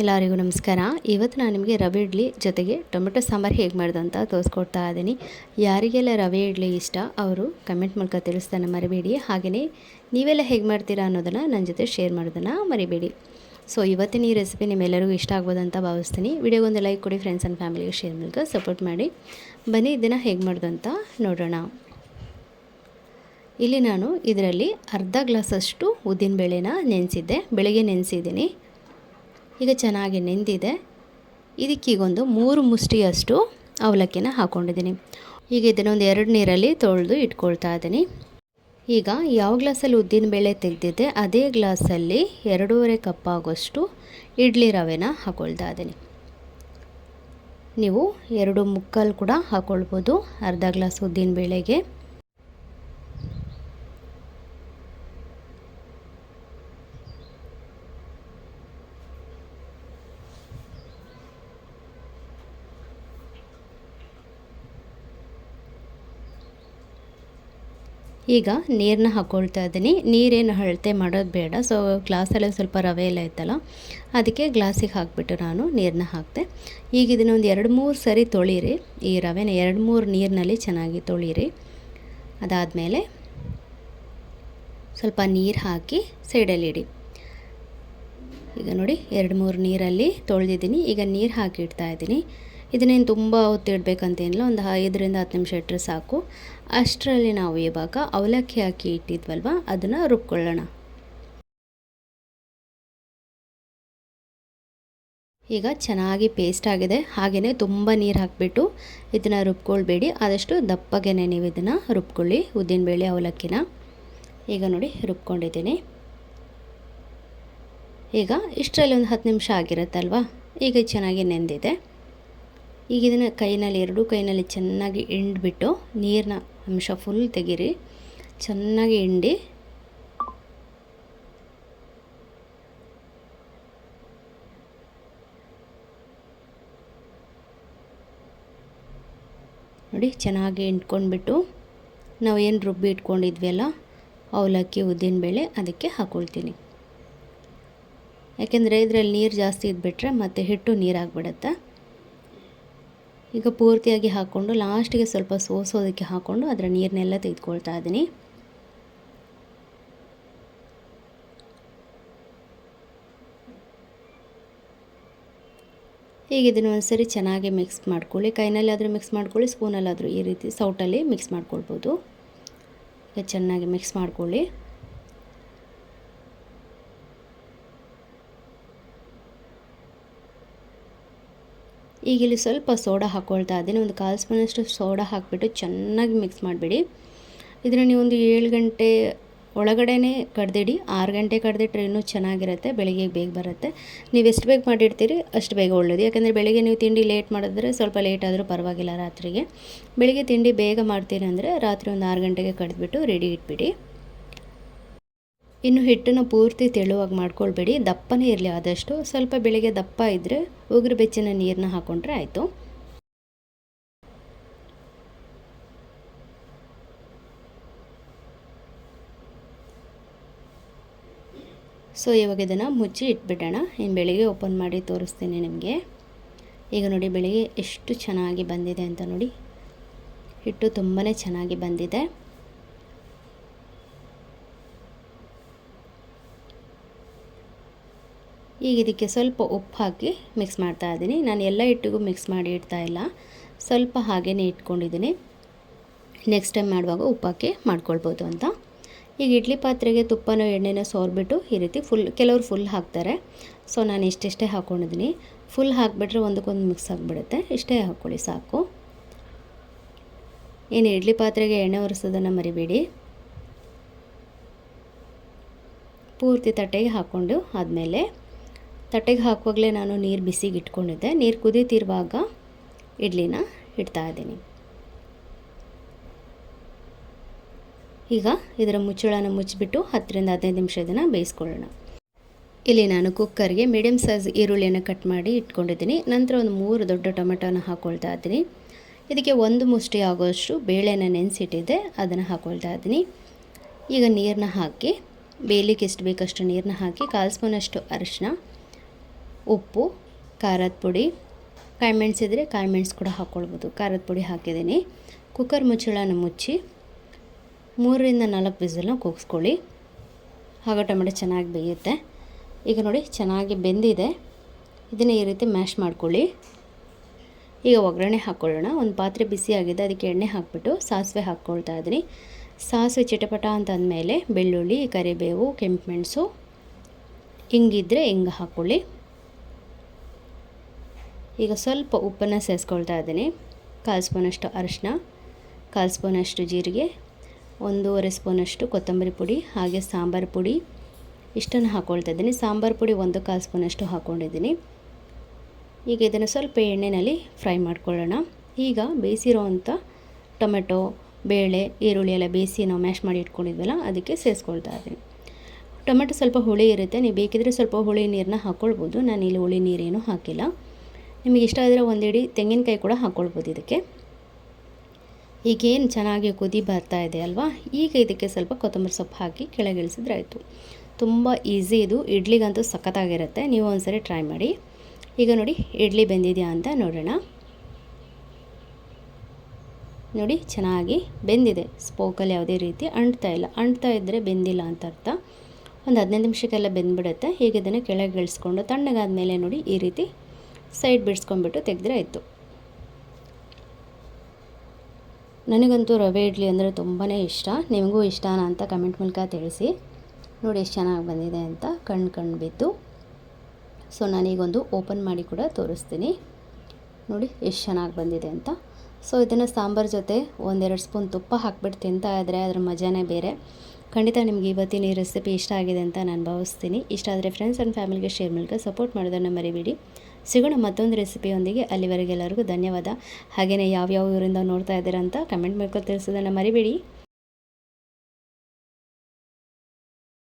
ಎಲ್ಲರಿಗೂ ನಮಸ್ಕಾರ. ಇವತ್ತು ನಾನು ನಿಮಗೆ ರವೆ ಇಡ್ಲಿ ಜೊತೆಗೆ ಟೊಮೆಟೊ ಸಾಂಬಾರು ಹೇಗೆ ಮಾಡೋದು ಅಂತ ತೋರಿಸ್ಕೊಡ್ತಾ ಇದ್ದೀನಿ. ಯಾರಿಗೆಲ್ಲ ರವೆ ಇಡ್ಲಿ ಇಷ್ಟ ಅವರು ಕಮೆಂಟ್ ಮೂಲಕ ತಿಳಿಸ್ತಾನೆ ಮರಿಬೇಡಿ. ಹಾಗೆಯೇ ನೀವೆಲ್ಲ ಹೇಗೆ ಮಾಡ್ತೀರಾ ಅನ್ನೋದನ್ನು ನನ್ನ ಜೊತೆ ಶೇರ್ ಮಾಡೋದನ್ನು ಮರಿಬೇಡಿ. ಸೊ ಇವತ್ತಿನ ಈ ರೆಸಿಪಿ ನಿಮ್ಮೆಲ್ಲರಿಗೂ ಇಷ್ಟ ಆಗ್ಬೋದು ಅಂತ ಭಾವಿಸ್ತೀನಿ. ವಿಡಿಯೋಗೊಂದು ಲೈಕ್ ಕೊಡಿ ಫ್ರೆಂಡ್ಸ್ ಆ್ಯಂಡ್ ಫ್ಯಾಮಿಲಿಗೆ ಶೇರ್ ಮೂಲಕ ಸಪೋರ್ಟ್ ಮಾಡಿ. ಬನ್ನಿ, ಇದನ್ನು ಹೇಗೆ ಮಾಡೋದು ಅಂತ ನೋಡೋಣ. ಇಲ್ಲಿ ನಾನು ಇದರಲ್ಲಿ ಅರ್ಧ ಗ್ಲಾಸಷ್ಟು ಉದ್ದಿನಬೇಳೆನ ನೆನೆಸಿದ್ದೆ. ಬೆಳಗ್ಗೆ ನೆನೆಸಿದ್ದೀನಿ. ಈಗ ಚೆನ್ನಾಗಿ ನೆಂದಿದೆ. ಇದಕ್ಕೀಗೊಂದು ಮೂರು ಮುಷ್ಟಿಯಷ್ಟು ಅವಲಕ್ಕಿನ ಹಾಕ್ಕೊಂಡಿದ್ದೀನಿ ಈಗ ಇದನ್ನೊಂದು ಎರಡು ನೀರಲ್ಲಿ ತೊಳೆದು ಇಟ್ಕೊಳ್ತಾ ಇದ್ದೀನಿ. ಈಗ ಯಾವ ಗ್ಲಾಸಲ್ಲಿ ಉದ್ದಿನ ಬೇಳೆ ತೆಗೆದಿದ್ದೆ, ಅದೇ ಗ್ಲಾಸಲ್ಲಿ ಎರಡೂವರೆ ಕಪ್ ಆಗೋಷ್ಟು ಇಡ್ಲಿ ರವೆನ ಹಾಕೊಳ್ತಾ ಇದ್ದೀನಿ. ನೀವು ಎರಡು ಮುಕ್ಕಾಲು ಕೂಡ ಹಾಕ್ಕೊಳ್ಬೋದು ಅರ್ಧ ಗ್ಲಾಸ್ ಉದ್ದಿನಬೇಳೆಗೆ ಈಗ ನೀರನ್ನ ಹಾಕ್ಕೊಳ್ತಾ ಇದ್ದೀನಿ. ನೀರೇನು ಅಳತೆ ಮಾಡೋದು ಬೇಡ. ಸೊ ಗ್ಲಾಸಲ್ಲಿ ಸ್ವಲ್ಪ ರವೆ ಎಲ್ಲ ಇತ್ತಲ್ಲ, ಅದಕ್ಕೆ ಗ್ಲಾಸಿಗೆ ಹಾಕಿಬಿಟ್ಟು ನಾನು ನೀರನ್ನ ಹಾಕಿದೆ ಈಗ ಇದನ್ನ ಒಂದು ಎರಡು ಮೂರು ಸರಿ ತೊಳೀರಿ. ಈ ರವೆನ ಎರಡು ಮೂರು ನೀರಿನಲ್ಲಿ ಚೆನ್ನಾಗಿ ತೊಳೀರಿ. ಅದಾದಮೇಲೆ ಸ್ವಲ್ಪ ನೀರು ಹಾಕಿ ಸೈಡಲ್ಲಿಡಿ ಈಗ ನೋಡಿ, ಎರಡು ಮೂರು ನೀರಲ್ಲಿ ತೊಳೆದಿದ್ದೀನಿ. ಈಗ ನೀರು ಹಾಕಿ ಇಡ್ತಾ ಇದ್ದೀನಿ. ಇದನ್ನೇನು ತುಂಬ ಹೊತ್ತಿಡ್ಬೇಕಂತೇನಿಲ್ಲ ಒಂದು ಐದರಿಂದ ಹತ್ತು ನಿಮಿಷ ಇಟ್ಟರೆ ಸಾಕು. ಅಷ್ಟರಲ್ಲಿ ನಾವು ಇವಾಗ ಅವಲಕ್ಕಿ ಹಾಕಿ ಇಟ್ಟಿದ್ವಲ್ವ, ಅದನ್ನು ರುಬ್ಕೊಳ್ಳೋಣ. ಈಗ ಚೆನ್ನಾಗಿ ಪೇಸ್ಟ್ ಆಗಿದೆ ಹಾಗೆಯೇ ತುಂಬ ನೀರು ಹಾಕಿಬಿಟ್ಟು ಇದನ್ನು ರುಬ್ಕೊಳ್ಬೇಡಿ. ಆದಷ್ಟು ದಪ್ಪಗೆ ನೀವು ಇದನ್ನು ರುಬ್ಕೊಳ್ಳಿ ಉದ್ದಿನಬೇಳೆ ಅವಲಕ್ಕಿನ. ಈಗ ನೋಡಿ, ರುಬ್ಕೊಂಡಿದ್ದೀನಿ. ಈಗ ಇಷ್ಟರಲ್ಲಿ ಒಂದು ಹತ್ತು ನಿಮಿಷ ಆಗಿರುತ್ತಲ್ವ, ಈಗ ಚೆನ್ನಾಗಿ ನೆಂದಿದೆ. ಈಗ ಇದನ್ನು ಕೈನಲ್ಲಿ ಎರಡೂ ಕೈನಲ್ಲಿ ಚೆನ್ನಾಗಿ ಹಿಂಡ್ಬಿಟ್ಟು ನೀರಿನ ಅಂಶ ಫುಲ್ ತೆಗೀರಿ. ಚೆನ್ನಾಗಿ ಹಿಂಡಿ. ನೋಡಿ, ಚೆನ್ನಾಗಿ ಹಿಂಡ್ಕೊಂಡ್ಬಿಟ್ಟು ನಾವು ಏನು ರುಬ್ಬಿ ಇಟ್ಕೊಂಡಿದ್ವಿ ಅಲ್ಲ ಅವಲಕ್ಕಿ ಉದ್ದಿನಬೇಳೆ ಅದಕ್ಕೆ ಹಾಕ್ಕೊಳ್ತೀನಿ ಯಾಕೆಂದರೆ ಇದರಲ್ಲಿ ನೀರು ಜಾಸ್ತಿ ಇದ್ಬಿಟ್ರೆ ಮತ್ತು ಹಿಟ್ಟು ನೀರಾಗಿಬಿಡುತ್ತೆ. ಈಗ ಪೂರ್ತಿಯಾಗಿ ಹಾಕ್ಕೊಂಡು ಲಾಸ್ಟಿಗೆ ಸ್ವಲ್ಪ ಸೋಸೋದಕ್ಕೆ ಹಾಕ್ಕೊಂಡು ಅದರ ನೀರನ್ನೆಲ್ಲ ತೆಗೆದುಕೊಳ್ತಾ ಇದ್ದೀನಿ. ಈಗ ಇದನ್ನು ಒಂದ್ಸರಿ ಚೆನ್ನಾಗಿ ಮಿಕ್ಸ್ ಮಾಡ್ಕೊಳ್ಳಿ. ಕೈನಲ್ಲಾದರೂ ಮಿಕ್ಸ್ ಮಾಡ್ಕೊಳ್ಳಿ, ಸ್ಪೂನಲ್ಲಾದರೂ ಈ ರೀತಿ ಸೌಟಲ್ಲಿ ಮಿಕ್ಸ್ ಮಾಡ್ಕೊಳ್ಬೋದು. ಈಗ ಚೆನ್ನಾಗಿ ಮಿಕ್ಸ್ ಮಾಡ್ಕೊಳ್ಳಿ. ಈಗ ಇಲ್ಲಿ ಸ್ವಲ್ಪ ಸೋಡಾ ಹಾಕ್ಕೊಳ್ತಾ ಇದ್ದೀನಿ. ಒಂದು ಕಾಲು ಸ್ಪೂನಷ್ಟು ಸೋಡಾ ಹಾಕಿಬಿಟ್ಟು ಚೆನ್ನಾಗಿ ಮಿಕ್ಸ್ ಮಾಡಿಬಿಡಿ. ಇದನ್ನು ಒಂದು ಏಳು ಗಂಟೆ ಒಳಗಡೆನೇ ಕಡ್ದಿಡಿ. ಆರು ಗಂಟೆ ಕಡ್ದಿಟ್ರೆ ಇನ್ನೂ ಚೆನ್ನಾಗಿರುತ್ತೆ, ಬೆಳಿಗ್ಗೆ ಬೇಗ ಬರುತ್ತೆ. ನೀವು ಎಷ್ಟು ಬೇಗ ಮಾಡಿರ್ತೀರಿ ಅಷ್ಟು ಬೇಗ ಒಳ್ಳೇದು. ಯಾಕಂದರೆ ಬೆಳಿಗ್ಗೆ ನೀವು ತಿಂಡಿ ಲೇಟ್ ಮಾಡಿದ್ರೆ ಸ್ವಲ್ಪ ಲೇಟ್ ಆದರೂ ಪರವಾಗಿಲ್ಲ ರಾತ್ರಿಗೆ. ಬೆಳಿಗ್ಗೆ ತಿಂಡಿ ಬೇಗ ಮಾಡ್ತೀರಿ ಅಂದರೆ ರಾತ್ರಿ ಒಂದು ಆರು ಗಂಟೆಗೆ ಕಡ್ದುಬಿಟ್ಟು ರೆಡಿ ಇಟ್ಬಿಡಿ. ಇನ್ನು ಹಿಟ್ಟನ್ನು ಪೂರ್ತಿ ತೆಳುವಾಗಿ ಮಾಡ್ಕೊಳ್ಬೇಡಿ. ದಪ್ಪನೇ ಇರಲಿ ಆದಷ್ಟು. ಸ್ವಲ್ಪ ಬೆಳಿಗ್ಗೆ ದಪ್ಪ ಇದ್ದರೆ ಉಗುರು ಬೆಚ್ಚಿನ ನೀರನ್ನ ಹಾಕ್ಕೊಂಡ್ರೆ ಆಯಿತು. ಸೊ, ಇವಾಗ ಇದನ್ನು ಮುಚ್ಚಿ ಇಟ್ಬಿಡೋಣ. ಇನ್ನು ಬೆಳಿಗ್ಗೆ ಓಪನ್ ಮಾಡಿ ತೋರಿಸ್ತೀನಿ ನಿಮಗೆ. ಈಗ ನೋಡಿ, ಬೆಳಿಗ್ಗೆ ಎಷ್ಟು ಚೆನ್ನಾಗಿ ಬಂದಿದೆ ಅಂತ ನೋಡಿ. ಹಿಟ್ಟು ತುಂಬಾ ಚೆನ್ನಾಗಿ ಬಂದಿದೆ. ಈಗ ಇದಕ್ಕೆ ಸ್ವಲ್ಪ ಉಪ್ಪು ಹಾಕಿ ಮಿಕ್ಸ್ ಮಾಡ್ತಾ ಇದ್ದೀನಿ. ನಾನು ಎಲ್ಲ ಹಿಟ್ಟಿಗೂ ಮಿಕ್ಸ್ ಮಾಡಿ ಇಡ್ತಾ ಇಲ್ಲ. ಸ್ವಲ್ಪ ಹಾಗೇ ಇಟ್ಕೊಂಡಿದ್ದೀನಿ. ನೆಕ್ಸ್ಟ್ ಟೈಮ್ ಮಾಡುವಾಗ ಉಪ್ಪು ಹಾಕಿ ಮಾಡ್ಕೊಳ್ಬೋದು ಅಂತ. ಈಗ ಇಡ್ಲಿ ಪಾತ್ರೆಗೆ ತುಪ್ಪನೋ, ಎಣ್ಣೆನೋ ಸೋರ್ಬಿಟ್ಟು ಈ ರೀತಿ ಫುಲ್ ಕೆಲವರು ಫುಲ್ ಹಾಕ್ತಾರೆ. ಸೊ ನಾನು ಇಷ್ಟಿಷ್ಟೇ ಹಾಕ್ಕೊಂಡಿದ್ದೀನಿ ಫುಲ್ ಹಾಕಿಬಿಟ್ರೆ ಒಂದಕ್ಕೊಂದು ಮಿಕ್ಸ್ ಆಗಿಬಿಡುತ್ತೆ. ಇಷ್ಟೇ ಹಾಕ್ಕೊಳ್ಳಿ, ಸಾಕು. ಏನು ಇಡ್ಲಿ ಪಾತ್ರೆಗೆ ಎಣ್ಣೆ ಒರೆಸೋದನ್ನು ಮರಿಬೇಡಿ. ಪೂರ್ತಿ ತಟ್ಟೆಗೆ ಹಾಕ್ಕೊಂಡು ಆದಮೇಲೆ ತಟ್ಟೆಗೆ ಹಾಕುವಾಗಲೇ ನಾನು ನೀರು ಬಿಸಿಗೆ ಇಟ್ಕೊಂಡಿದ್ದೆ ನೀರು ಕುದೀತಿರುವಾಗ ಇಡ್ಲಿನ ಇಡ್ತಾ ಇದ್ದೀನಿ. ಈಗ ಇದರ ಮುಚ್ಚಳನ ಮುಚ್ಚಿಬಿಟ್ಟು ಹತ್ತರಿಂದ ಹದಿನೈದು ನಿಮಿಷ ಇದನ್ನು ಬೇಯಿಸ್ಕೊಳ್ಳೋಣ. ಇಲ್ಲಿ ನಾನು ಕುಕ್ಕರ್ಗೆ ಮೀಡಿಯಮ್ ಸೈಜ್ ಈರುಳ್ಳಿಯನ್ನು ಕಟ್ ಮಾಡಿ ಇಟ್ಕೊಂಡಿದ್ದೀನಿ. ನಂತರ ಒಂದು ಮೂರು ದೊಡ್ಡ ಟೊಮೆಟೊನ ಹಾಕ್ಕೊಳ್ತಾ ಇದ್ದೀನಿ. ಇದಕ್ಕೆ ಒಂದು ಮುಷ್ಟಿ ಆಗೋಷ್ಟು ಬೇಳೆನ ನೆನೆಸಿಟ್ಟಿದ್ದೆ. ಅದನ್ನು ಹಾಕ್ಕೊಳ್ತಾ ಇದ್ದೀನಿ. ಈಗ ನೀರನ್ನ ಹಾಕಿ, ಬೇಯಲಿಕ್ಕೆ ಎಷ್ಟು ಬೇಕಷ್ಟು ನೀರನ್ನ ಹಾಕಿ, ಕಾಲು ಸ್ಪೂನಷ್ಟು ಅರಿಶಿನ ಉಪ್ಪು, ಖಾರದ ಪುಡಿ ಕಾಯಿಮೆಣ್ಸು ಇದ್ದರೆ ಕಾಯಿಮೆಣ್ಸು ಕೂಡ ಹಾಕ್ಕೊಳ್ಬೋದು ಖಾರದ ಪುಡಿ ಹಾಕಿದ್ದೀನಿ. ಕುಕ್ಕರ್ ಮುಚ್ಚಳನ ಮುಚ್ಚಿ ಮೂರರಿಂದ ನಾಲ್ಕು ವಿಸಲ್ನ ಕೂಗಿಸ್ಕೊಳ್ಳಿ. ಆಗ ಟೊಮೆಟೊ ಚೆನ್ನಾಗಿ ಬೇಯುತ್ತೆ. ಈಗ ನೋಡಿ ಚೆನ್ನಾಗಿ ಬೆಂದಿದೆ. ಇದನ್ನು ಈ ರೀತಿ ಮ್ಯಾಶ್ ಮಾಡ್ಕೊಳ್ಳಿ. ಈಗ ಒಗ್ಗರಣೆ ಹಾಕ್ಕೊಳ್ಳೋಣ ಒಂದು ಪಾತ್ರೆ ಬಿಸಿಯಾಗಿದೆ ಅದಕ್ಕೆ ಎಣ್ಣೆ ಹಾಕ್ಬಿಟ್ಟು ಸಾಸಿವೆ ಹಾಕ್ಕೊಳ್ತಾ ಇದ್ದೀನಿ. ಸಾಸಿವೆ ಚಿಟಪಟ ಅಂತ ಅಂದಮೇಲೆ ಬೆಳ್ಳುಳ್ಳಿ, ಕರಿಬೇವು, ಕೆಂಪು ಮೆಣಸು. ಹಿಂಗಿದ್ರೆ ಹಿಂಗೆ ಹಾಕ್ಕೊಳ್ಳಿ ಈಗ ಸ್ವಲ್ಪ ಉಪ್ಪನ್ನು ಸೇರಿಸ್ಕೊಳ್ತಾ ಇದ್ದೀನಿ. ಕಾಲು ಸ್ಪೂನಷ್ಟು ಅರಿಶಿನ ಕಾಲು ಸ್ಪೂನಷ್ಟು ಜೀರಿಗೆ, ಒಂದೂವರೆ ಸ್ಪೂನಷ್ಟು ಕೊತ್ತಂಬರಿ ಪುಡಿ, ಹಾಗೆ ಸಾಂಬಾರು ಪುಡಿ. ಇಷ್ಟನ್ನು ಹಾಕ್ಕೊಳ್ತಾ ಇದ್ದೀನಿ. ಸಾಂಬಾರು ಪುಡಿ ಒಂದು ಕಾಲು ಸ್ಪೂನಷ್ಟು ಹಾಕ್ಕೊಂಡಿದ್ದೀನಿ ಈಗ ಇದನ್ನು ಸ್ವಲ್ಪ ಎಣ್ಣೆಯಲ್ಲಿ ಫ್ರೈ ಮಾಡ್ಕೊಳ್ಳೋಣ. ಈಗ ಬೇಯಿಸಿರೋವಂಥ ಟೊಮೆಟೊ, ಬೇಳೆ, ಈರುಳ್ಳಿ ಎಲ್ಲ ಬೇಯಿಸಿ ನಾವು ಮ್ಯಾಶ್ ಮಾಡಿ ಇಟ್ಕೊಂಡಿದ್ವಲ್ಲ, ಅದಕ್ಕೆ ಸೇರಿಸ್ಕೊಳ್ತಾ ಇದ್ದೀನಿ. ಟೊಮೆಟೊ ಸ್ವಲ್ಪ ಹುಳಿ ಇರುತ್ತೆ. ನೀವು ಬೇಕಿದ್ರೆ ಸ್ವಲ್ಪ ಹುಳಿ ನೀರನ್ನ ಹಾಕ್ಕೊಳ್ಬೋದು ನಾನು ಇಲ್ಲಿ ಹುಳಿ ನೀರೇನು ಹಾಕಿಲ್ಲ. ನಿಮಗೆ ಇಷ್ಟ ಆದರೆ ಒಂದು ಹಿಡಿ ತೆಂಗಿನಕಾಯಿ ಕೂಡ ಹಾಕ್ಕೊಳ್ಬೋದು ಇದಕ್ಕೆ. ಈಗೇನು ಚೆನ್ನಾಗಿ ಕುದಿ ಬರ್ತಾ ಇದೆ ಅಲ್ವಾ? ಈಗ ಇದಕ್ಕೆ ಸ್ವಲ್ಪ ಕೊತ್ತಂಬರಿ ಸೊಪ್ಪು ಹಾಕಿ ಕೆಳಗಿಳಿಸಿದ್ರೆ ಆಯಿತು. ತುಂಬ ಈಸಿ ಇದು. ಇಡ್ಲಿಗಂತೂ ಸಖತ್ತಾಗಿರುತ್ತೆ. ನೀವು ಒಂದ್ಸರಿ ಟ್ರೈ ಮಾಡಿ. ಈಗ ನೋಡಿ ಇಡ್ಲಿ ಬೆಂದಿದೆಯಾ ಅಂತ ನೋಡೋಣ. ನೋಡಿ ಚೆನ್ನಾಗಿ ಬೆಂದಿದೆ. ಸ್ಪೋಕಲ್ಲಿ ಯಾವುದೇ ರೀತಿ ಅಂಟ್ತಾ ಇಲ್ಲ. ಅಂಟ್ತಾ ಇದ್ದರೆ ಬೆಂದಿಲ್ಲ ಅಂತ ಅರ್ಥ. ಒಂದು ಹದಿನೈದು ನಿಮಿಷಕ್ಕೆಲ್ಲ ಬೆಂದ್ಬಿಡುತ್ತೆ. ಈಗ ಇದನ್ನು ಕೆಳಗೆ ಇಳಿಸ್ಕೊಂಡು ತಣ್ಣಗಾದ ಮೇಲೆ ನೋಡಿ ಈ ರೀತಿ ಸೈಡ್ ಬಿಡಿಸ್ಕೊಂಡ್ಬಿಟ್ಟು ತೆಗೆದ್ರೆ ಆಯಿತು. ನನಗಂತೂ ರವೆ ಇಡ್ಲಿ ಅಂದರೆ ತುಂಬಾ ಇಷ್ಟ. ನಿಮಗೂ ಇಷ್ಟನಾ ಅಂತ ಕಮೆಂಟ್ ಮೂಲಕ ತಿಳಿಸಿ. ನೋಡಿ ಎಷ್ಟು ಚೆನ್ನಾಗಿ ಬಂದಿದೆ ಅಂತ ಕಣ್ಣು ಕಣ್ಣು ಬಿದ್ದು. ಸೊ ನಾನೀಗೊಂದು ಓಪನ್ ಮಾಡಿ ಕೂಡ ತೋರಿಸ್ತೀನಿ. ನೋಡಿ ಎಷ್ಟು ಚೆನ್ನಾಗಿ ಬಂದಿದೆ ಅಂತ. ಸೊ ಇದನ್ನು ಸಾಂಬಾರು ಜೊತೆ ಒಂದೆರಡು ಸ್ಪೂನ್ ತುಪ್ಪ ಹಾಕ್ಬಿಟ್ಟು ತಿಂತಾ ಇದ್ದರೆ ಅದ್ರ ಮಜಾನೇ ಬೇರೆ. ಖಂಡಿತ ನಿಮಗೆ ಇವತ್ತಿನ ಈ ರೆಸಿಪಿ ಇಷ್ಟ ಆಗಿದೆ ಅಂತ ನಾನು ಭಾವಿಸ್ತೀನಿ. ಇಷ್ಟ ಆದರೆ ಫ್ರೆಂಡ್ಸ್ ಆ್ಯಂಡ್ ಫ್ಯಾಮಿಲಿಗೆ ಶೇರ್ ಮೂಲಕ ಸಪೋರ್ಟ್ ಮಾಡೋದನ್ನು ಮರಿಬೇಡಿ. ಸಿಗೋಣ ಮತ್ತೊಂದು ರೆಸಿಪಿಯೊಂದಿಗೆ. ಅಲ್ಲಿವರೆಗೆ ಎಲ್ಲರಿಗೂ ಧನ್ಯವಾದ. ಹಾಗೆಯೇ ಯಾವ್ಯಾವ ಊರಿಂದ ನೋಡ್ತಾ ಇದ್ದೀರಾ ಅಂತ ಕಮೆಂಟ್ ಮಾಡ್ಕೊಂಡು ತಿಳಿಸೋದನ್ನು ಮರಿಬೇಡಿ.